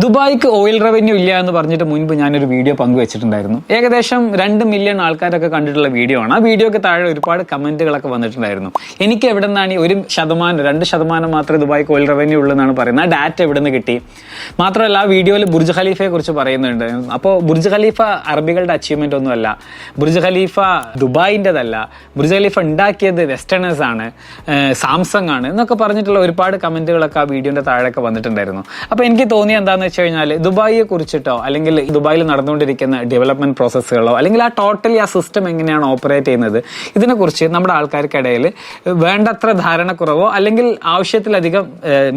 ദുബായ്ക്ക് oil revenue ഇല്ല എന്ന് പറഞ്ഞിട്ട് മുൻപ് ഞാനൊരു വീഡിയോ പങ്കുവച്ചിട്ടുണ്ടായിരുന്നു. ഏകദേശം രണ്ട് മില്യൺ ആൾക്കാരൊക്കെ കണ്ടിട്ടുള്ള വീഡിയോ ആണ്. ആ വീഡിയോക്ക് താഴെ ഒരുപാട് കമന്റുകളൊക്കെ വന്നിട്ടുണ്ടായിരുന്നു. എനിക്ക് എവിടെ നിന്നാണ് ഒരു ശതമാനം രണ്ട് ശതമാനം മാത്രമേ ദുബായ്ക്ക് ഓയിൽ റവന്യൂ ഉള്ളൂ എന്നാണ് പറയുന്നത്. ആ ഡാറ്റ എവിടെ നിന്ന് കിട്ടി? മാത്രമല്ല ആ വീഡിയോയിൽ ബുർജ് ഖലീഫയെ കുറിച്ച് പറയുന്നുണ്ട്. അപ്പോൾ ബുർജ് ഖലീഫ അറബികളുടെ അച്ചീവ്മെന്റ് ഒന്നുമല്ല. Burj Khalifa ദുബായിന്റെതല്ല. ബുർജ് ഖലീഫ ഉണ്ടാക്കിയത് വെസ്റ്റേണേഴ്സ് ആണ് സാംസങ് ആണ് എന്നൊക്കെ പറഞ്ഞിട്ടുള്ള ഒരുപാട് കമന്റുകളൊക്കെ ആ വീഡിയോന്റെ താഴെയൊക്കെ വന്നിട്ടുണ്ടായിരുന്നു. അപ്പോൾ എനിക്ക് തോന്നിയ എന്താണെന്ന് വെച്ച് കഴിഞ്ഞാൽ ദുബായിയെ കുറിച്ചിട്ടോ അല്ലെങ്കിൽ ദുബായിൽ നടന്നുകൊണ്ടിരിക്കുന്ന ഡെവലപ്മെന്റ് പ്രോസസ്സുകളോ അല്ലെങ്കിൽ ആ ടോട്ടലി ആ സിസ്റ്റം എങ്ങനെയാണ് ഓപ്പറേറ്റ് ചെയ്യുന്നത് ഇതിനെക്കുറിച്ച് നമ്മുടെ ആൾക്കാർക്കിടയിൽ വേണ്ടത്ര ധാരണക്കുറവോ അല്ലെങ്കിൽ ആവശ്യത്തിലധികം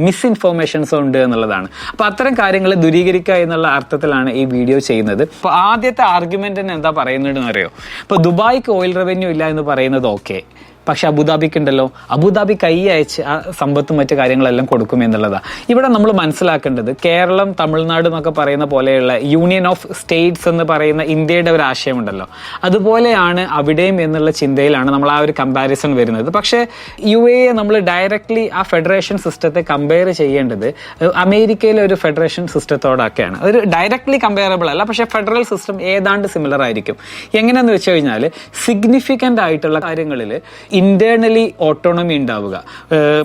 മിസ്ഇൻഫോർമേഷൻസോ ഉണ്ട് എന്നുള്ളതാണ്. അപ്പോൾ അത്തരം കാര്യങ്ങൾ ദുരീകരിക്കുക എന്നുള്ള അർത്ഥത്തിലാണ് ഈ വീഡിയോ ചെയ്യുന്നത്. അപ്പോൾ ആദ്യത്തെ ആർഗ്യുമെന്റിന് എന്താ പറയുന്നതെന്ന് അറിയോ? ഇപ്പോൾ ദുബായ്ക്ക് ഓയിൽ റവന്യൂ ഇല്ല എന്ന് പറയുന്നത് ഓക്കെ പക്ഷെ അബുദാബിക്ക് ഉണ്ടല്ലോ. അബുദാബി കൈ അയച്ച് ആ സമ്പത്തും മറ്റു കാര്യങ്ങളെല്ലാം കൊടുക്കും എന്നുള്ളതാണ് ഇവിടെ നമ്മൾ മനസ്സിലാക്കേണ്ടത് കേരളം തമിഴ്നാട് എന്നൊക്കെ പറയുന്ന പോലെയുള്ള യൂണിയൻ ഓഫ് സ്റ്റേറ്റ്സ് എന്ന് പറയുന്ന ഇന്ത്യയുടെ ഒരു ആശയമുണ്ടല്ലോ. അതുപോലെയാണ് അവിടെയും എന്നുള്ള ചിന്തയിലാണ് നമ്മൾ ആ ഒരു കമ്പാരിസൺ വരുന്നത്. പക്ഷേ യു എ നമ്മൾ ഡയറക്റ്റ്ലി ആ ഫെഡറേഷൻ സിസ്റ്റത്തെ കമ്പയർ ചെയ്യേണ്ടത് അമേരിക്കയിലെ ഒരു ഫെഡറേഷൻ സിസ്റ്റത്തോടൊക്കെയാണ് ഒരു ഡയറക്ട്ലി കമ്പയറബിൾ അല്ല പക്ഷേ ഫെഡറൽ സിസ്റ്റം ഏതാണ്ട് സിമിലർ ആയിരിക്കും. എങ്ങനെയെന്ന് വെച്ച് കഴിഞ്ഞാൽ സിഗ്നിഫിക്കന്റ് ആയിട്ടുള്ള കാര്യങ്ങളിൽ ഇന്റേണലി ഓട്ടോണമി ഉണ്ടാവുക.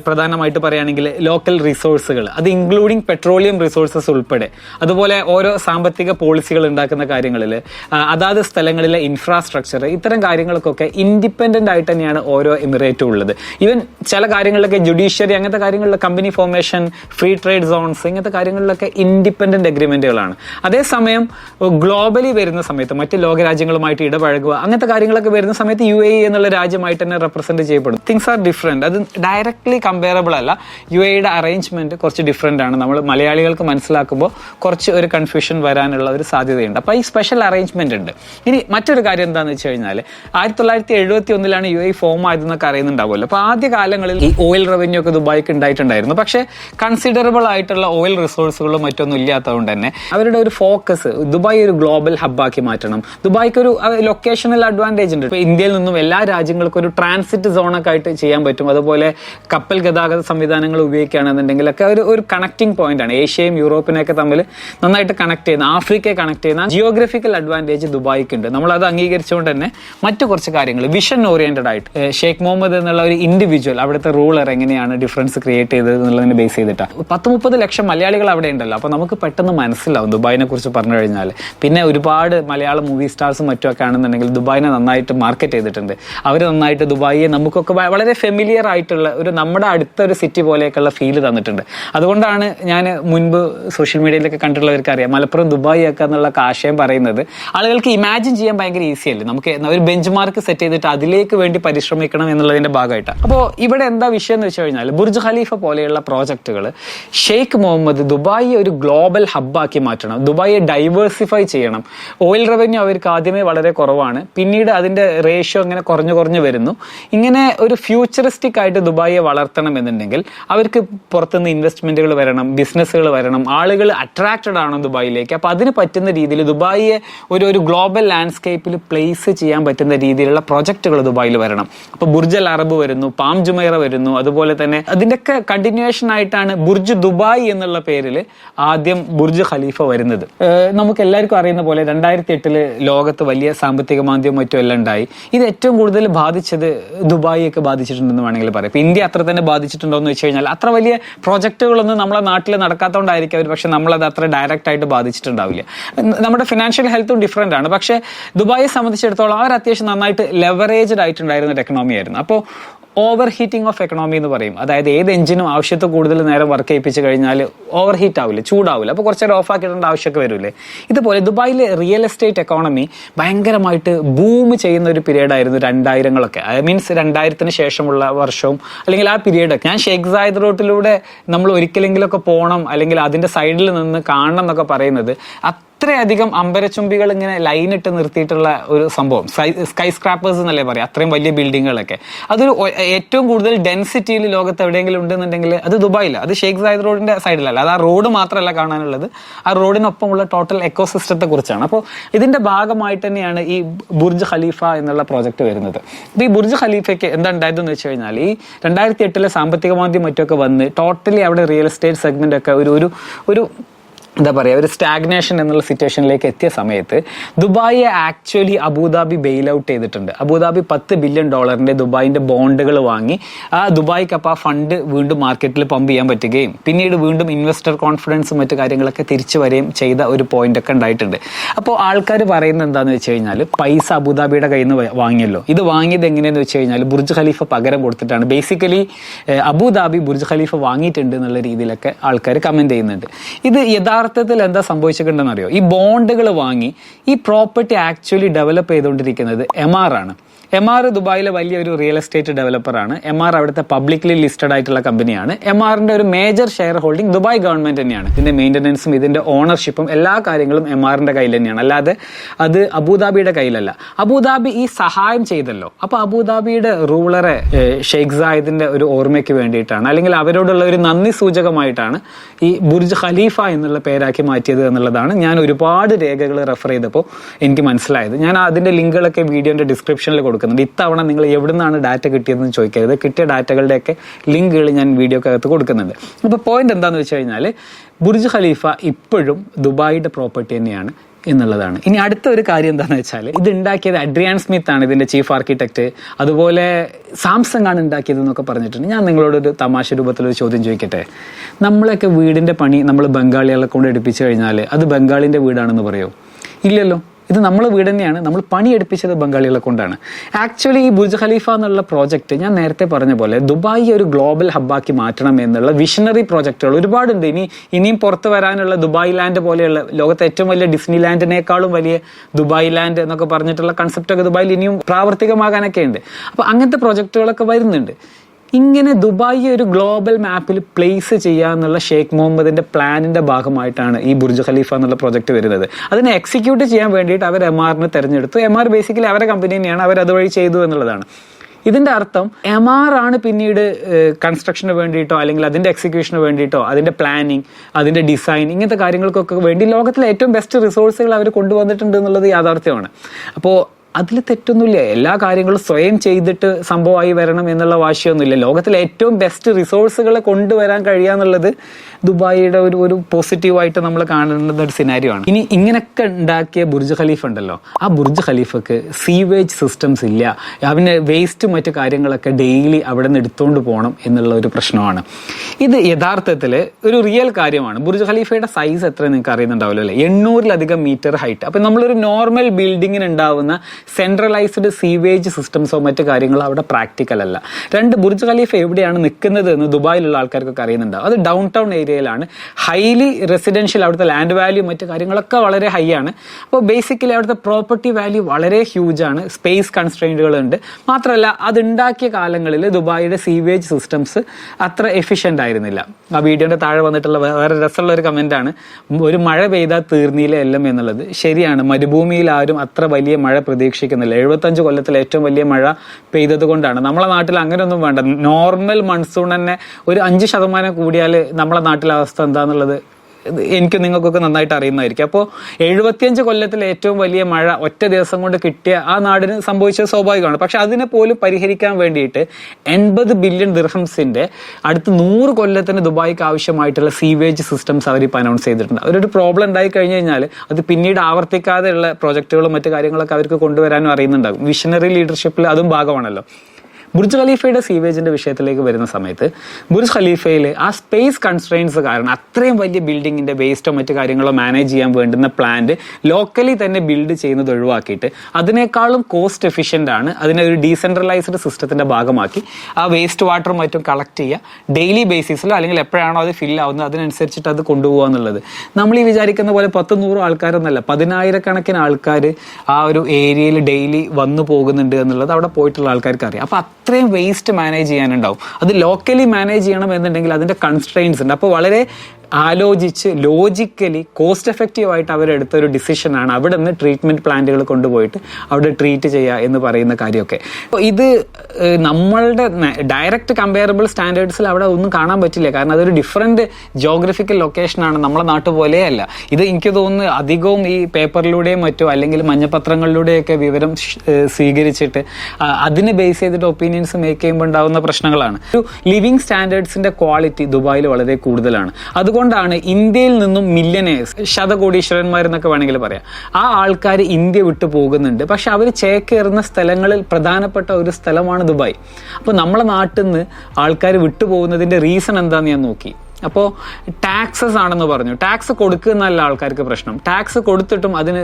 പ്രധാനമായിട്ട് പറയുകയാണെങ്കിൽ ലോക്കൽ റിസോഴ്സുകൾ അത് ഇൻക്ലൂഡിങ് പെട്രോളിയം റിസോഴ്സസ് ഉൾപ്പെടെ. അതുപോലെ ഓരോ സാമ്പത്തിക പോളിസികൾ ഉണ്ടാക്കുന്ന കാര്യങ്ങളിൽ അതാത് സ്ഥലങ്ങളിലെ ഇൻഫ്രാസ്ട്രക്ചർ ഇത്തരം കാര്യങ്ങൾക്കൊക്കെ ഇൻഡിപെൻഡന്റ് ആയിട്ട് തന്നെയാണ് ഓരോ എമിറേറ്റും ഉള്ളത്. ഈവൻ ചില കാര്യങ്ങളിലൊക്കെ ജുഡീഷ്യറി അങ്ങനത്തെ കാര്യങ്ങളിലെ company formation free trade zones ഇങ്ങനത്തെ കാര്യങ്ങളിലൊക്കെ ഇൻഡിപെൻഡന്റ് അഗ്രിമെന്റുകളാണ് അതേസമയം ഗ്ലോബലി വരുന്ന സമയത്ത് മറ്റ് ലോകരാജ്യങ്ങളുമായിട്ട് ഇടപഴകുക അങ്ങനത്തെ കാര്യങ്ങളൊക്കെ വരുന്ന സമയത്ത് യു എ എന്നുള്ള രാജ്യമായിട്ട് തന്നെ റെപ്രസെന്റ് ചെയ്യപ്പെടും. തിങ്സ് ആർ ഡിഫറെന്റ് അത് ഡയറക്ട്ലി കമ്പയറബിൾ അല്ല. യു എയുടെ അറേഞ്ച്മെന്റ് കുറച്ച് ഡിഫറെന്റ് ആണ്. നമ്മൾ മലയാളികൾക്ക് മനസ്സിലാക്കുമ്പോൾ കുറച്ച് ഒരു കൺഫ്യൂഷൻ വരാനുള്ള ഒരു സാധ്യതയുണ്ട്. അപ്പോൾ ഈ സ്പെഷ്യൽ അറേഞ്ച്മെന്റ് ഉണ്ട്. ഇനി മറ്റൊരു കാര്യം എന്താണെന്ന് വെച്ച് കഴിഞ്ഞാൽ ആയിരത്തി തൊള്ളായിരത്തി എഴുപത്തി ഒന്നിലാണ് യു എ ഫോം ആയതെന്നൊക്കെ അറിയുന്നുണ്ടാവുമല്ലോ. അപ്പോൾ ആദ്യ കാലങ്ങളിൽ ഈ ഓയിൽ റവന്യൂ ഒക്കെ ദുബായിക്ക് ഉണ്ടായിട്ടുണ്ടായിരുന്നു. പക്ഷേ കൺസിഡറബിൾ ആയിട്ടുള്ള ഓയിൽ റിസോഴ്സുകളും മറ്റൊന്നും ഇല്ലാത്തതുകൊണ്ട് തന്നെ അവരുടെ ഒരു ഫോക്കസ് ദുബായ് ഒരു ഗ്ലോബൽ ഹബ്ബാക്കി മാറ്റണം. ദുബായ്ക്ക് ഒരു ലൊക്കേഷണൽ അഡ്വാന്റേജ് ഉണ്ട്. ഇന്ത്യയിൽ നിന്നും എല്ലാ രാജ്യങ്ങൾക്കും ഒരു ട്രാൻസിറ്റ് സോണൊക്കെ ആയിട്ട് ചെയ്യാൻ പറ്റും. അതുപോലെ കപ്പൽ ഗതാഗത സംവിധാനങ്ങൾ ഉപയോഗിക്കുകയാണെന്നുണ്ടെങ്കിൽ ഒക്കെ ഒരു ഒരു കണക്റ്റിംഗ് പോയിന്റ് ആണ്. ഏഷ്യയും യൂറോപ്പിനെയൊക്കെ തമ്മിൽ നന്നായിട്ട് കണക്ട് ചെയ്യുന്ന ആഫ്രിക്കയെ കണക്ട് ചെയ്യുന്ന ജിയോഗ്രഫിക്കൽ അഡ്വാന്റേജ് ദുബായിക്ക് ഉണ്ട്. നമ്മൾ അത് അംഗീകരിച്ചുകൊണ്ട് തന്നെ മറ്റു കുറച്ച് കാര്യങ്ങൾ വിഷൻ ഓറിയന്റഡ് ആയിട്ട് ഷെയ്ഖ് മുഹമ്മദ് എന്നുള്ള ഒരു ഇൻഡിവിജ്വൽ അവിടുത്തെ റൂളർ എങ്ങനെയാണ് ഡിഫറൻസ് ക്രിയേറ്റ് ചെയ്തത് എന്നുള്ളതിനെ ബേസ് ചെയ്തിട്ടാണ് പത്ത് മുപ്പത് ലക്ഷം മലയാളികൾ അവിടെ ഉണ്ടല്ലോ. അപ്പോൾ നമുക്ക് പെട്ടെന്ന് മനസ്സിലാവും ദുബായിനെ കുറിച്ച് പറഞ്ഞു കഴിഞ്ഞാൽ. പിന്നെ ഒരുപാട് മലയാളം മൂവി സ്റ്റാർസും മറ്റുമൊക്കെ ആണെന്നുണ്ടെങ്കിൽ ദുബായിനെ നന്നായിട്ട് മാർക്കറ്റ് ചെയ്തിട്ടുണ്ട്. അവർ നന്നായിട്ട് ദുബായിയെ നമുക്കൊക്കെ വളരെ ഫെമിലിയർ ആയിട്ടുള്ള ഒരു നമ്മുടെ അടുത്ത ഒരു സിറ്റി പോലെയൊക്കെയുള്ള ഫീൽ തന്നിട്ടുണ്ട്. അതുകൊണ്ടാണ് ഞാൻ മുൻപ് സോഷ്യൽ മീഡിയയിലൊക്കെ കണ്ടിട്ടുള്ളവർക്ക് അറിയാം. മലപ്പുറം ദുബായ് ഒക്കെ എന്നുള്ള ആശയം പറയുന്നത് ആളുകൾക്ക് ഇമാജിൻ ചെയ്യാൻ ഭയങ്കര ഈസിയല്ലേ നമുക്ക് ഒരു ബെഞ്ച് മാർക്ക് സെറ്റ് ചെയ്തിട്ട് അതിലേക്ക് വേണ്ടി പരിശ്രമിക്കണം എന്നുള്ളതിന്റെ ഭാഗമായിട്ടാണ് അപ്പോൾ ഇവിടെ എന്താ വിഷയം എന്ന് വെച്ച് കഴിഞ്ഞാൽ ബുർജ് ഖലീഫ പോലെയുള്ള പ്രോജക്റ്റുകൾ ഷെയ്ഖ് മുഹമ്മദ് ദുബായി ഒരു ഗ്ലോബൽ ഹബ്ബാക്കി മാറ്റണം. ദുബായിയെ ഡൈവേഴ്സിഫൈ ചെയ്യണം. ഓയിൽ റവന്യൂ അവർക്ക് ആദ്യമേ വളരെ കുറവാണ്. പിന്നീട് അതിന്റെ റേഷ്യോ അങ്ങനെ കുറഞ്ഞു കുറഞ്ഞു വരുന്നു. ഇങ്ങനെ ഒരു ഫ്യൂച്ചറിസ്റ്റിക് ആയിട്ട് ദുബായിയെ വളർത്തണം എന്നുണ്ടെങ്കിൽ അവർക്ക് പുറത്തുനിന്ന് ഇൻവെസ്റ്റ്മെന്റുകൾ വരണം ബിസിനസ്സുകൾ വരണം ആളുകൾ അട്രാക്റ്റഡ് ആണ് ദുബായിലേക്ക്. അപ്പൊ അതിന് പറ്റുന്ന രീതിയിൽ ദുബായിയെ ഒരു ഒരു ഗ്ലോബൽ ലാൻഡ്സ്കേപ്പിൽ പ്ലേസ് ചെയ്യാൻ പറ്റുന്ന രീതിയിലുള്ള പ്രൊജക്റ്റുകൾ ദുബായിൽ വരണം. അപ്പൊ ബുർജൽ അറബ് വരുന്നു പാം ജുമൈറ വരുന്നു അതുപോലെ തന്നെ അതിന്റെയൊക്കെ കണ്ടിന്യൂവേഷൻ ആയിട്ടാണ് ബുർജ് ദുബായ് എന്നുള്ള പേരിൽ ആദ്യം ബുർജ് ഖലീഫ വരുന്നത്. നമുക്ക് എല്ലാവർക്കും അറിയുന്ന പോലെ രണ്ടായിരത്തി എട്ടിൽ ലോകത്ത് വലിയ സാമ്പത്തിക മാന്ദ്യവും മറ്റും എല്ലാം ഉണ്ടായി. ഇത് ഏറ്റവും കൂടുതൽ ബാധിച്ചത് ദുബായിയൊക്കെ ബാധിച്ചിട്ടുണ്ടെന്ന് വേണമെങ്കിൽ പറയാം. ഇപ്പൊ ഇന്ത്യ അത്ര തന്നെ ബാധിച്ചിട്ടുണ്ടോ എന്ന് വെച്ച് കഴിഞ്ഞാൽ അത്ര വലിയ പ്രോജക്റ്റുകളൊന്നും നമ്മളെ നാട്ടിൽ നടക്കാത്തതുകൊണ്ടായിരിക്കും അവർ പക്ഷെ നമ്മളത് അത്ര ഡയറക്റ്റ് ആയിട്ട് ബാധിച്ചിട്ടുണ്ടാവില്ല. നമ്മുടെ ഫിനാൻഷ്യൽ ഹെൽത്തും ഡിഫറെന്റ് ആണ്. പക്ഷെ ദുബായിയെ സംബന്ധിച്ചിടത്തോളം അവർ അത്യാവശ്യം നന്നായിട്ട് ലെവറേജ്ഡ് ആയിട്ടുണ്ടായിരുന്ന ഒരു എക്കണോമി ആയിരുന്നു. അപ്പോൾ ഓവർ ഹീറ്റിംഗ് ഓഫ് എക്കണോമി എന്ന് പറയും. അതായത് ഏത് എഞ്ചിനും ആവശ്യത്തെ കൂടുതൽ നേരം വർക്ക് ചെയ്യിപ്പിച്ച് കഴിഞ്ഞാൽ ഓവർ ഹീറ്റ് ആവില്ല ചൂടാവില്ല. അപ്പോൾ കുറച്ചേരം ഓഫ് ആക്കിയിടേണ്ട ആവശ്യമൊക്കെ വരില്ലേ? ഇതുപോലെ ദുബായിലെ റിയൽ എസ്റ്റേറ്റ് എക്കോണമി ഭയങ്കരമായിട്ട് ബൂം ചെയ്യുന്ന ഒരു പീരീഡ് ആയിരുന്നു രണ്ടായിരങ്ങളൊക്കെ. ഐ മീൻസ് രണ്ടായിരത്തിന് ശേഷമുള്ള വർഷവും അല്ലെങ്കിൽ ആ പീരീഡൊക്കെ ഞാൻ ഷേഖ് സായിദ് റോട്ടിലൂടെ നമ്മൾ ഒരിക്കലെങ്കിലൊക്കെ പോകണം അല്ലെങ്കിൽ അതിന്റെ സൈഡിൽ നിന്ന് കാണണം എന്നൊക്കെ പറയുന്നത് അത്രയധികം അമ്പരച്ചുംബികൾ ഇങ്ങനെ ലൈൻ ഇട്ട് നിർത്തിയിട്ടുള്ള ഒരു സംഭവം. സ്കൈ സ്ക്രാപ്പേഴ്സ് എന്നല്ലേ പറയാം അത്രയും വലിയ ബിൽഡിങ്ങുകളൊക്കെ അതൊരു ഏറ്റവും കൂടുതൽ ഡെൻസിറ്റിയിൽ ലോകത്ത് എവിടെയെങ്കിലും ഉണ്ടെന്നുണ്ടെങ്കിൽ അത് ദുബായില്ല അത് ഷേഖ് സായിദ് റോഡിന്റെ സൈഡിലല്ല അത് ആ റോഡ് മാത്രമല്ല കാണാനുള്ളത്. ആ റോഡിനൊപ്പമുള്ള ടോട്ടൽ എക്കോസിസ്റ്റത്തെ കുറിച്ചാണ്. അപ്പോൾ ഇതിന്റെ ഭാഗമായിട്ട് തന്നെയാണ് ഈ ബുർജ് ഖലീഫ എന്നുള്ള പ്രോജക്റ്റ് വരുന്നത്. അപ്പോൾ ഈ ബുർജ് ഖലീഫയ്ക്ക് എന്താ ഉണ്ടായതെന്ന് വെച്ച് കഴിഞ്ഞാൽ ഈ രണ്ടായിരത്തി എട്ടിലെ സാമ്പത്തിക മാന്ദ്യം മറ്റൊക്കെ വന്ന് ടോട്ടലി അവിടെ റിയൽ എസ്റ്റേറ്റ് സെഗ്മെന്റ് ഒക്കെ ഒരു ഒരു എന്താ പറയുക ഒരു സ്റ്റാഗ്നേഷൻ എന്നുള്ള സിറ്റുവേഷനിലേക്ക് എത്തിയ സമയത്ത് ദുബായിയെ actually Abu Dhabi bail out ചെയ്തിട്ടുണ്ട്. അബുദാബി പത്ത് ബില്യൺ ഡോളറിന്റെ ദുബായിന്റെ ബോണ്ടുകൾ വാങ്ങി ആ ദുബായിക്ക് അപ്പോൾ ആ ഫണ്ട് വീണ്ടും മാർക്കറ്റിൽ പമ്പ് ചെയ്യാൻ പറ്റുകയും പിന്നീട് വീണ്ടും ഇൻവെസ്റ്റർ കോൺഫിഡൻസും മറ്റു കാര്യങ്ങളൊക്കെ തിരിച്ചു വരികയും ചെയ്ത ഒരു പോയിന്റ് ഒക്കെ ഉണ്ടായിട്ടുണ്ട്. അപ്പോൾ ആൾക്കാർ പറയുന്നത് എന്താണെന്ന് വെച്ച് കഴിഞ്ഞാൽ പൈസ അബുദാബിയുടെ കയ്യിൽ നിന്ന് വാങ്ങിയല്ലോ. ഇത് വാങ്ങിയത് എങ്ങനെയെന്ന് വെച്ച് കഴിഞ്ഞാൽ ബുർജ് ഖലീഫ പകരം കൊടുത്തിട്ടാണ്. ബേസിക്കലി അബുദാബി ബുർജ് ഖലീഫ വാങ്ങിയിട്ടുണ്ട് എന്നുള്ള രീതിയിലൊക്കെ ആൾക്കാർ കമന്റ് ചെയ്യുന്നുണ്ട്. ഇത് യഥാർത്ഥത്തിൽ എന്താ സംഭവിച്ചിട്ടുണ്ടെന്ന് അറിയോ ഈ ബോണ്ടുകൾ വാങ്ങി ഈ പ്രോപ്പർട്ടി ആക്ച്വലി ഡെവലപ്പ് ചെയ്തുകൊണ്ടിരിക്കുന്നത് എം ആർ ആണ്. എം ആർ ദുബായിലെ വലിയൊരു റിയൽ എസ്റ്റേറ്റ് ഡെവലപ്പറാണ് എം ആർ അവിടുത്തെ പബ്ലിക്ലി ലിസ്റ്റഡ് ആയിട്ടുള്ള കമ്പനിയാണ് എം ആറിന്റെ ഒരു major shareholding Dubai government തന്നെയാണ്. ഇതിന്റെ മെയിന്റനൻസും ഇതിന്റെ ഓണർഷിപ്പും എല്ലാ കാര്യങ്ങളും എം ആറിന്റെ കയ്യിൽ തന്നെയാണ്. അല്ലാതെ അത് അബുദാബിയുടെ കയ്യിലല്ല. അബുദാബി ഈ സഹായം ചെയ്തല്ലോ. അപ്പൊ അബുദാബിയുടെ റൂളറെ ഷെയ്ഖ് സായിദിന്റെ ഒരു ഓർമ്മയ്ക്ക് വേണ്ടിയിട്ടാണ്. അല്ലെങ്കിൽ അവരോടുള്ള ഒരു നന്ദി സൂചകമായിട്ടാണ് ഈ ബുർജ് ഖലീഫ എന്നുള്ള പേരാക്കി മാറ്റിയത് എന്നുള്ളതാണ് ഞാൻ ഒരുപാട് രേഖകൾ റെഫർ ചെയ്തപ്പോൾ എനിക്ക് മനസ്സിലായത്. ഞാൻ അതിന്റെ ലിങ്കുകളൊക്കെ വീഡിയോന്റെ ഡിസ്ക്രിപ്ഷനിൽ കൊടുക്കുന്നുണ്ട് ഇത്തവണ നിങ്ങൾ എവിടെ നിന്നാണ് ഡാറ്റ കിട്ടിയതെന്ന് ചോദിക്കരുത്. കിട്ടിയ ഡാറ്റകളുടെയൊക്കെ ലിങ്കുകൾ ഞാൻ വീഡിയോക്കകത്ത് കൊടുക്കുന്നുണ്ട്. അപ്പോൾ പോയിന്റ് എന്താണെന്ന് വെച്ച് കഴിഞ്ഞാൽ ബുർജ് ഖലീഫ ഇപ്പോഴും ദുബായിയുടെ പ്രോപ്പർട്ടി തന്നെയാണ് എന്നുള്ളതാണ്. ഇനി അടുത്ത ഒരു കാര്യം എന്താണെന്ന് വെച്ചാൽ ഇത് ഉണ്ടാക്കിയത് അഡ്രിയാൻ സ്മിത്ത് ആണ് ഇതിന്റെ ചീഫ് ആർക്കിടെക്ട് അതുപോലെ സാംസങ് ആണ് ഉണ്ടാക്കിയത് എന്നൊക്കെ പറഞ്ഞിട്ടുണ്ട്. ഞാൻ നിങ്ങളോടൊരു തമാശ രൂപത്തിൽ ഒരു ചോദ്യം ചോദിക്കട്ടെ? നമ്മളൊക്കെ വീടിന്റെ പണി നമ്മൾ ബംഗാളികളെ കൊണ്ട് എടുപ്പിച്ചു കഴിഞ്ഞാൽ അത് ബംഗാളിന്റെ വീടാണെന്ന് പറയോ? ഇല്ലല്ലോ. ഇത് നമ്മളെ വീട് തന്നെയാണ്. നമ്മൾ പണിയെടുപ്പിച്ചത് ബംഗാളികളെ കൊണ്ടാണ്. ആക്ച്വലി ഈ ബുർജ് ഖലീഫ എന്നുള്ള പ്രോജക്റ്റ് ഞാൻ നേരത്തെ പറഞ്ഞ പോലെ ദുബായി ഒരു ഗ്ലോബൽ ഹബ്ബാക്കി മാറ്റണം എന്നുള്ള വിഷണറി പ്രോജക്റ്റുകൾ ഒരുപാടുണ്ട്. ഇനി ഇനിയും പുറത്ത് വരാനുള്ള ദുബായ് ലാൻഡ് പോലെയുള്ള ലോകത്തെ ഏറ്റവും വലിയ ഡിസ്നി ലാൻഡിനേക്കാളും വലിയ ദുബായ് ലാൻഡ് എന്നൊക്കെ പറഞ്ഞിട്ടുള്ള കൺസെപ്റ്റ് ഒക്കെ ദുബായിൽ ഇനിയും പ്രാവർത്തികമാകാനൊക്കെ ഉണ്ട്. അപ്പൊ അങ്ങനത്തെ പ്രോജക്റ്റുകളൊക്കെ വരുന്നുണ്ട്. ഇങ്ങനെ ദുബായി ഒരു ഗ്ലോബൽ മാപ്പിൽ പ്ലേസ് ചെയ്യുക എന്നുള്ള ഷെയ്ഖ് മുഹമ്മദിന്റെ പ്ലാനിന്റെ ഭാഗമായിട്ടാണ് ഈ ബുർജ് ഖലീഫ എന്നുള്ള പ്രോജക്റ്റ് വരുന്നത്. അതിനെ എക്സിക്യൂട്ട് ചെയ്യാൻ വേണ്ടിയിട്ട് അവർ എം ആറിന് തെരഞ്ഞെടുത്തു. എം ആർ ബേസിക്കലി അവരെ കമ്പനി തന്നെയാണ്. അവർ അതുവഴി ചെയ്തു എന്നുള്ളതാണ്. ഇതിന്റെ അർത്ഥം എം ആർ ആണ് പിന്നീട് കൺസ്ട്രക്ഷന് വേണ്ടിയിട്ടോ അല്ലെങ്കിൽ അതിന്റെ എക്സിക്യൂഷന് വേണ്ടിയിട്ടോ അതിന്റെ പ്ലാനിങ് അതിന്റെ ഡിസൈൻ ഇങ്ങനത്തെ കാര്യങ്ങൾക്കൊക്കെ വേണ്ടി ലോകത്തിലെ ഏറ്റവും ബെസ്റ്റ് റിസോഴ്സുകൾ അവർ കൊണ്ടുവന്നിട്ടുണ്ട് എന്നുള്ളത് യാഥാർത്ഥ്യമാണ്. അപ്പോൾ അതിൽ തെറ്റൊന്നുമില്ല. എല്ലാ കാര്യങ്ങളും സ്വയം ചെയ്തിട്ട് സംഭവമായി വരണം എന്നുള്ള വാശിയൊന്നുമില്ല. ലോകത്തിലെ ഏറ്റവും ബെസ്റ്റ് റിസോഴ്സുകളെ കൊണ്ടുവരാൻ കഴിയുക എന്നുള്ളത് ദുബായിയുടെ ഒരു ഒരു പോസിറ്റീവായിട്ട് നമ്മൾ കാണുന്ന ഒരു സിനാരിയോ ആണ്. ഇനി ഇങ്ങനെയൊക്കെ ഉണ്ടാക്കിയ ബുർജ് ഖലീഫ് ഉണ്ടല്ലോ. ആ ബുർജ് ഖലീഫക്ക് സീവേജ് സിസ്റ്റംസ് ഇല്ല. അവന് വേസ്റ്റ് മറ്റു കാര്യങ്ങളൊക്കെ ഡെയിലി അവിടെ നിന്ന് എടുത്തുകൊണ്ട് പോകണം എന്നുള്ള ഒരു പ്രശ്നമാണ്. ഇത് യഥാർത്ഥത്തിൽ ഒരു റിയൽ കാര്യമാണ്. ബുർജ് ഖലീഫയുടെ സൈസ് എത്ര നിങ്ങൾക്ക് അറിയുന്നുണ്ടാവില്ല അല്ലേ? എണ്ണൂറിലധികം മീറ്റർ ഹൈറ്റ് അപ്പം നമ്മളൊരു നോർമൽ ബിൽഡിങ്ങിന് ഉണ്ടാവുന്ന സെൻട്രലൈസ്ഡ് സീവേജ് സിസ്റ്റംസോ മറ്റു കാര്യങ്ങളോ അവിടെ പ്രാക്ടിക്കൽ അല്ല. രണ്ട് ബുർജ് ഖലീഫ എവിടെയാണ് നിൽക്കുന്നത് എന്ന് ദുബായിലുള്ള ആൾക്കാർക്കൊക്കെ അറിയുന്നുണ്ടാവും അത് ഡൗൺ ടൗൺ ഏരിയയിലാണ് ഹൈലി റെസിഡൻഷ്യൽ അവിടുത്തെ ലാൻഡ് വാല്യൂ മറ്റു കാര്യങ്ങളൊക്കെ വളരെ ഹൈ ആണ്. അപ്പോൾ ബേസിക്കലി അവിടുത്തെ പ്രോപ്പർട്ടി വാല്യൂ വളരെ ഹ്യൂജ് ആണ്. സ്പേസ് കൺസ്ട്രെയിന്റുകൾ ഉണ്ട് മാത്രമല്ല അത് ഉണ്ടാക്കിയ കാലങ്ങളിൽ ദുബായിയുടെ സീവേജ് സിസ്റ്റംസ് അത്ര എഫിഷ്യന്റ് ആയിരുന്നില്ല. ആ വീഡിയോന്റെ താഴെ വന്നിട്ടുള്ള വേറെ രസമുള്ള ഒരു കമന്റ് ആണ്. ഒരു മഴ പെയ്താൽ തീർന്നില്ല എല്ലാം എന്നുള്ളത്. ശരിയാണ്. മരുഭൂമിയിൽ ആരും അത്ര വലിയ മഴ പ്രതീക്ഷിക്കുന്നില്ല. എഴുപത്തഞ്ച് കൊല്ലത്തിൽ ഏറ്റവും വലിയ മഴ പെയ്തത് കൊണ്ടാണ് നമ്മളെ നാട്ടിൽ അങ്ങനെയൊന്നും വേണ്ട. നോർമൽ മൺസൂൺ തന്നെ ഒരു അഞ്ച് ശതമാനം കൂടിയാൽ നമ്മളെ നാട്ടിലെ അവസ്ഥ എന്താന്നുള്ളത് ഇത് എനിക്ക് നിങ്ങൾക്കൊക്കെ നന്നായിട്ട് അറിയുന്നതായിരിക്കും. അപ്പോൾ എഴുപത്തിയഞ്ച് കൊല്ലത്തിൽ ഏറ്റവും വലിയ മഴ ഒറ്റ ദിവസം കൊണ്ട് കിട്ടിയ ആ നാടിന് സംഭവിച്ചത് സ്വാഭാവികമാണ്. പക്ഷെ അതിനെ പോലും പരിഹരിക്കാൻ വേണ്ടിയിട്ട് എൺപത് ബില്യൺ ദിർഹംസിന്റെ അടുത്ത നൂറ് കൊല്ലത്തിന് ദുബായിക്ക് ആവശ്യമായിട്ടുള്ള സീവേജ് സിസ്റ്റംസ് അവർ ഇപ്പോൾ അനൗൺസ് ചെയ്തിട്ടുണ്ട്. അവരൊരു പ്രോബ്ലം ഉണ്ടായി കഴിഞ്ഞു കഴിഞ്ഞാൽ അത് പിന്നീട് ആവർത്തിക്കാതെയുള്ള പ്രോജക്റ്റുകളും മറ്റു കാര്യങ്ങളൊക്കെ അവർക്ക് കൊണ്ടുവരാനും അറിയുന്നുണ്ടാകും. വിഷനറി ലീഡർഷിപ്പിൽ അതും ഭാഗമാണല്ലോ. ബുർജ് ഖലീഫയുടെ സീവേജിന്റെ വിഷയത്തിലേക്ക് വരുന്ന സമയത്ത് ബുർജ് ഖലീഫയിൽ ആ സ്പേസ് കൺസ്ട്രെയിൻസ് കാരണം അത്രയും വലിയ ബിൽഡിങ്ങിന്റെ വേസ്റ്റോ മറ്റു കാര്യങ്ങളോ മാനേജ് ചെയ്യാൻ വേണ്ടുന്ന പ്ലാന്റ് ലോക്കലി തന്നെ ബിൽഡ് ചെയ്യുന്നത് ഒഴിവാക്കിയിട്ട് അതിനേക്കാളും കോസ്റ്റ് എഫിഷ്യന്റ് ആണ് അതിനെ ഒരു ഡീസെൻട്രലൈസ്ഡ് സിസ്റ്റത്തിന്റെ ഭാഗമാക്കി ആ വേസ്റ്റ് വാട്ടറും മറ്റും കളക്ട് ചെയ്യുക ഡെയിലി ബേസിസിലോ അല്ലെങ്കിൽ എപ്പോഴാണോ അത് ഫിൽ ആവുന്നത് അതിനനുസരിച്ചിട്ട് അത് കൊണ്ടുപോകുക എന്നുള്ളത്. നമ്മൾ ഈ വിചാരിക്കുന്ന പോലെ പത്ത് നൂറ് ആൾക്കാരൊന്നല്ല പതിനായിരക്കണക്കിന് ആൾക്കാർ ആ ഒരു ഏരിയയിൽ ഡെയിലി വന്നു പോകുന്നുണ്ട് എന്നുള്ളത് അവിടെ പോയിട്ടുള്ള ആൾക്കാർക്ക് അറിയാം അപ്പൊ അത്രയും വേസ്റ്റ് മാനേജ് ചെയ്യാനുണ്ടാവും. അത് ലോക്കലി മാനേജ് ചെയ്യണം എന്നുണ്ടെങ്കിൽ അതിന്റെ കൺസ്ട്രെയിൻസ് ഉണ്ട്. അപ്പോൾ വളരെ ആലോചിച്ച് ലോജിക്കലി കോസ്റ്റ് എഫക്റ്റീവ് ആയിട്ട് അവരെടുത്ത ഒരു ഡിസിഷനാണ് അവിടെ നിന്ന് ട്രീറ്റ്മെന്റ് പ്ലാന്റുകൾ കൊണ്ടുപോയിട്ട് അവിടെ ട്രീറ്റ് ചെയ്യുക എന്ന് പറയുന്ന കാര്യമൊക്കെ. ഇത് നമ്മളുടെ ഡയറക്റ്റ് കമ്പയറബിൾ സ്റ്റാൻഡേർഡ്സിൽ അവിടെ ഒന്നും കാണാൻ പറ്റില്ല. കാരണം അതൊരു ഡിഫറെന്റ് ജോഗ്രഫിക്കൽ ലൊക്കേഷനാണ് നമ്മളെ നാട്ടു പോലെയല്ല ഇത് എനിക്ക് തോന്നുന്നു അധികവും ഈ പേപ്പറിലൂടെയും മറ്റോ അല്ലെങ്കിൽ മഞ്ഞപത്രങ്ങളിലൂടെയൊക്കെ വിവരം സ്വീകരിച്ചിട്ട് അതിന് ബേസ് ചെയ്തിട്ട് ഒപ്പീനിയൻസ് മേക്ക് ചെയ്യുമ്പോൾ ഉണ്ടാകുന്ന പ്രശ്നങ്ങളാണ്. ഒരു ലിവിങ് സ്റ്റാൻഡേർഡ്സിന്റെ ക്വാളിറ്റി ദുബായിൽ വളരെ കൂടുതലാണ്. അതുകൊണ്ട് അതുകൊണ്ടാണ് ഇന്ത്യയിൽ നിന്നും മില്യനേഴ്സ് ശതകോടീശ്വരന്മാർ എന്നൊക്കെ വേണമെങ്കിൽ പറയാം. ആ ആൾക്കാർ ഇന്ത്യ വിട്ടു പോകുന്നുണ്ട്. പക്ഷെ അവർ ചേക്കേറുന്ന സ്ഥലങ്ങളിൽ പ്രധാനപ്പെട്ട ഒരു സ്ഥലമാണ് ദുബായ്. അപ്പോൾ നമ്മളെ നാട്ടിൽ നിന്ന് ആൾക്കാർ വിട്ടു പോകുന്നതിന്റെ റീസൺ എന്താണെന്ന് ഞാൻ നോക്കി. അപ്പോൾ ടാക്സസ് ആണെന്ന് പറഞ്ഞു. ടാക്സ് കൊടുക്കുന്നല്ല ആൾക്കാർക്ക് പ്രശ്നം. ടാക്സ് കൊടുത്തിട്ടും അതിന്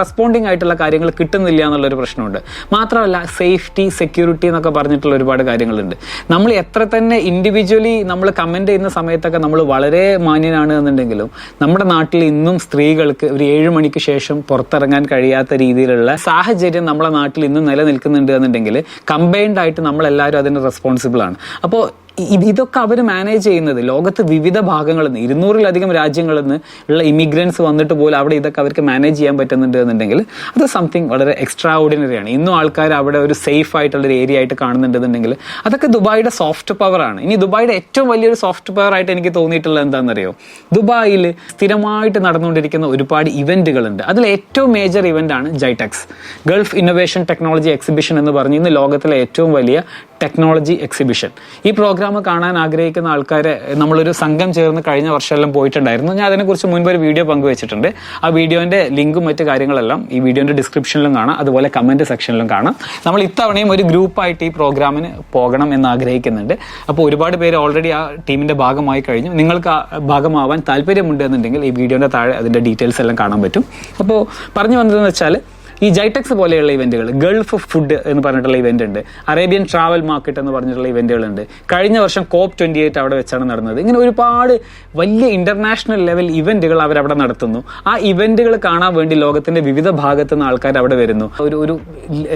റെസ്പോണ്ടിങ് ആയിട്ടുള്ള കാര്യങ്ങൾ കിട്ടുന്നില്ല എന്നുള്ളൊരു പ്രശ്നമുണ്ട്. മാത്രമല്ല സേഫ്റ്റി സെക്യൂരിറ്റി എന്നൊക്കെ പറഞ്ഞിട്ടുള്ള ഒരുപാട് കാര്യങ്ങളുണ്ട്. നമ്മൾ എത്ര തന്നെ ഇൻഡിവിജ്വലി നമ്മൾ കമന്റ് ചെയ്യുന്ന സമയത്തൊക്കെ നമ്മൾ വളരെ മാന്യനാണ് എന്നുണ്ടെങ്കിലും നമ്മുടെ നാട്ടിൽ ഇന്നും സ്ത്രീകൾക്ക് ഒരു ഏഴ് മണിക്ക് ശേഷം പുറത്തിറങ്ങാൻ കഴിയാത്ത രീതിയിലുള്ള സാഹചര്യം നമ്മുടെ നാട്ടിൽ ഇന്നും നിലനിൽക്കുന്നുണ്ട് എന്നുണ്ടെങ്കിൽ കമ്പൈൻഡ് ആയിട്ട് നമ്മളെല്ലാവരും അതിന് റെസ്പോൺസിബിൾ ആണ്. അപ്പോൾ ഇതൊക്കെ അവർ മാനേജ് ചെയ്യുന്നത്. ലോകത്ത് വിവിധ ഭാഗങ്ങളിൽ നിന്ന് ഇരുന്നൂറിലധികം രാജ്യങ്ങളിൽ നിന്ന് ഉള്ള ഇമിഗ്രൻസ് വന്നിട്ട് പോലും അവിടെ ഇതൊക്കെ അവർക്ക് മാനേജ് ചെയ്യാൻ പറ്റുന്നുണ്ട് എന്നുണ്ടെങ്കിൽ അത് സംതിങ് വളരെ എക്സ്ട്രാ ഓർഡിനറി ആണ്. ഇന്നും ആൾക്കാർ അവിടെ ഒരു സേഫ് ആയിട്ടുള്ള ഒരു ഏരിയ ആയിട്ട് കാണുന്നുണ്ടെന്നുണ്ടെങ്കിൽ അതൊക്കെ ദുബായിയുടെ സോഫ്റ്റ് പവറാണ് ഇനി ദുബായിയുടെ ഏറ്റവും വലിയൊരു സോഫ്റ്റ് പവർ ആയിട്ട് എനിക്ക് തോന്നിയിട്ടുള്ളത് എന്താണെന്നറിയോ? ദുബായിൽ സ്ഥിരമായിട്ട് നടന്നുകൊണ്ടിരിക്കുന്ന ഒരുപാട് ഇവന്റുകളുണ്ട്. അതിൽ ഏറ്റവും മേജർ ഇവന്റ് ആണ് GITEX Gulf innovation technology exhibition എന്ന് പറഞ്ഞ് ഇന്ന് ലോകത്തിലെ ഏറ്റവും വലിയ ടെക്നോളജി എക്സിബിഷൻ ഈ പ്രോഗ്രാം കാണാൻ ആഗ്രഹിക്കുന്ന ആൾക്കാരെ നമ്മളൊരു സംഘം ചേർന്ന് കഴിഞ്ഞ വർഷമെല്ലാം പോയിട്ടുണ്ടായിരുന്നു. ഞാൻ അതിനെക്കുറിച്ച് മുൻപ് ഒരു വീഡിയോ പങ്കുവച്ചിട്ടുണ്ട്. ആ വീഡിയോന്റെ ലിങ്കും മറ്റ് കാര്യങ്ങളെല്ലാം ഈ വീഡിയോന്റെ ഡിസ്ക്രിപ്ഷനിലും കാണാം. അതുപോലെ കമന്റ് സെക്ഷനിലും കാണാം. നമ്മൾ ഇത്തവണയും ഒരു ഗ്രൂപ്പായിട്ട് ഈ പ്രോഗ്രാമിന് പോകണം എന്ന് ആഗ്രഹിക്കുന്നുണ്ട്. അപ്പോൾ ഒരുപാട് പേര് ഓൾറെഡി ആ ടീമിന്റെ ഭാഗമായി കഴിഞ്ഞു. നിങ്ങൾക്ക് ഭാഗമാവാൻ താല്പര്യമുണ്ട് എന്നുണ്ടെങ്കിൽ ഈ വീഡിയോന്റെ താഴെ അതിന്റെ ഡീറ്റെയിൽസ് എല്ലാം കാണാൻ പറ്റും. അപ്പോൾ പറഞ്ഞു വന്നതെന്ന് വെച്ചാൽ ഈ ജൈടെക്സ് പോലെയുള്ള ഇവന്റുകൾ ഗൾഫ് ഫുഡ് എന്ന് പറഞ്ഞിട്ടുള്ള ഇവന്റ് ഉണ്ട് അറേബ്യൻ ട്രാവൽ മാർക്കറ്റ് എന്ന് പറഞ്ഞിട്ടുള്ള ഇവന്റുകൾ ഉണ്ട് കഴിഞ്ഞ വർഷം കോപ്പ് ട്വന്റി എയ്റ്റ് അവിടെ വെച്ചാണ് നടന്നത്. ഇങ്ങനെ ഒരുപാട് വലിയ ഇന്റർനാഷണൽ ലെവൽ ഇവന്റുകൾ അവരവിടെ നടത്തുന്നു. ആ ഇവന്റുകൾ കാണാൻ വേണ്ടി ലോകത്തിന്റെ വിവിധ ഭാഗത്തു നിന്ന് ആൾക്കാർ അവിടെ വരുന്നു. ഒരു ഒരു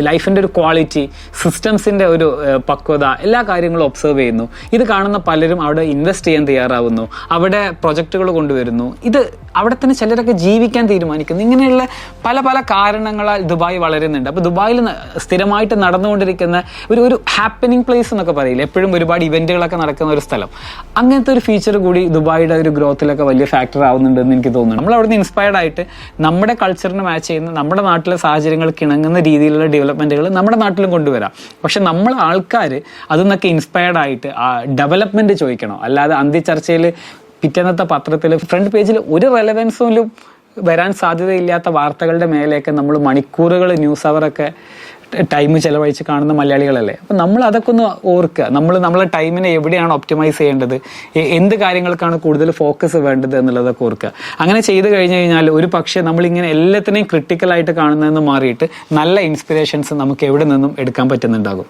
ലൈഫിന്റെ ഒരു ക്വാളിറ്റി സിസ്റ്റംസിന്റെ ഒരു പക്വത എല്ലാ കാര്യങ്ങളും ഒബ്സർവ് ചെയ്യുന്നു. ഇത് കാണുന്ന പലരും അവിടെ ഇൻവെസ്റ്റ് ചെയ്യാൻ തയ്യാറാവുന്നു. അവിടെ പ്രൊജക്ടുകൾ കൊണ്ടുവരുന്നു. ഇത് അവിടെ തന്നെ ചിലരൊക്കെ ജീവിക്കാൻ തീരുമാനിക്കുന്നു. ഇങ്ങനെയുള്ള പല പല കാരണങ്ങളാൽ ദുബായ് വളരുന്നുണ്ട്. അപ്പൊ ദുബായിൽ സ്ഥിരമായിട്ട് നടന്നുകൊണ്ടിരിക്കുന്ന ഒരു ഒരു ഹാപ്പനിങ് പ്ലേസ് എന്നൊക്കെ പറയില്ല? എപ്പോഴും ഒരുപാട് ഇവന്റുകളൊക്കെ നടക്കുന്ന ഒരു സ്ഥലം. അങ്ങനത്തെ ഒരു ഫീച്ചർ കൂടി ദുബായിയുടെ ഒരു ഗ്രോത്തിലൊക്കെ വലിയ ഫാക്ടർ ആവുന്നുണ്ടെന്ന് എനിക്ക് തോന്നുന്നു. നമ്മൾ അവിടുന്ന് ഇൻസ്പയർഡ് ആയിട്ട് നമ്മുടെ കൾച്ചറിന് മാച്ച് ചെയ്യുന്ന നമ്മുടെ നാട്ടിലെ സാഹചര്യങ്ങൾക്ക് ഇണങ്ങുന്ന രീതിയിലുള്ള ഡെവലപ്മെന്റുകൾ നമ്മുടെ നാട്ടിലും കൊണ്ടുവരാം. പക്ഷെ നമ്മൾ ആൾക്കാർ അതിൽ നിന്നൊക്കെ ഇൻസ്പയർഡ് ആയിട്ട് ആ ഡെവലപ്മെന്റ് ചോദിക്കണം? അല്ലാതെ അന്ത്യചർച്ചയിൽ പിറ്റേന്നത്തെ പത്രത്തിൽ ഫ്രണ്ട് പേജിൽ ഒരു റെലവൻസും വരാൻ സാധ്യതയില്ലാത്ത വാർത്തകളുടെ മേലെയൊക്കെ നമ്മൾ മണിക്കൂറുകൾ ന്യൂസ് അവറൊക്കെ ടൈം ചെലവഴിച്ച് കാണുന്ന മലയാളികളല്ലേ? അപ്പം നമ്മൾ അതൊക്കെ ഒന്ന് ഓർക്കുക. നമ്മൾ നമ്മളെ ടൈമിനെ എവിടെയാണ് ഒപ്റ്റിമൈസ് ചെയ്യേണ്ടത്? എന്ത് കാര്യങ്ങൾക്കാണ് കൂടുതൽ ഫോക്കസ് വേണ്ടത് എന്നുള്ളതൊക്കെ ഓർക്കുക. അങ്ങനെ ചെയ്തു കഴിഞ്ഞു കഴിഞ്ഞാൽ ഒരു പക്ഷേ നമ്മളിങ്ങനെ എല്ലാത്തിനെയും ക്രിട്ടിക്കലായിട്ട് കാണുന്നതെന്ന് മാറിയിട്ട് നല്ല ഇൻസ്പിറേഷൻസ് നമുക്ക് എവിടെ നിന്നും എടുക്കാൻ പറ്റുന്നുണ്ടാകും?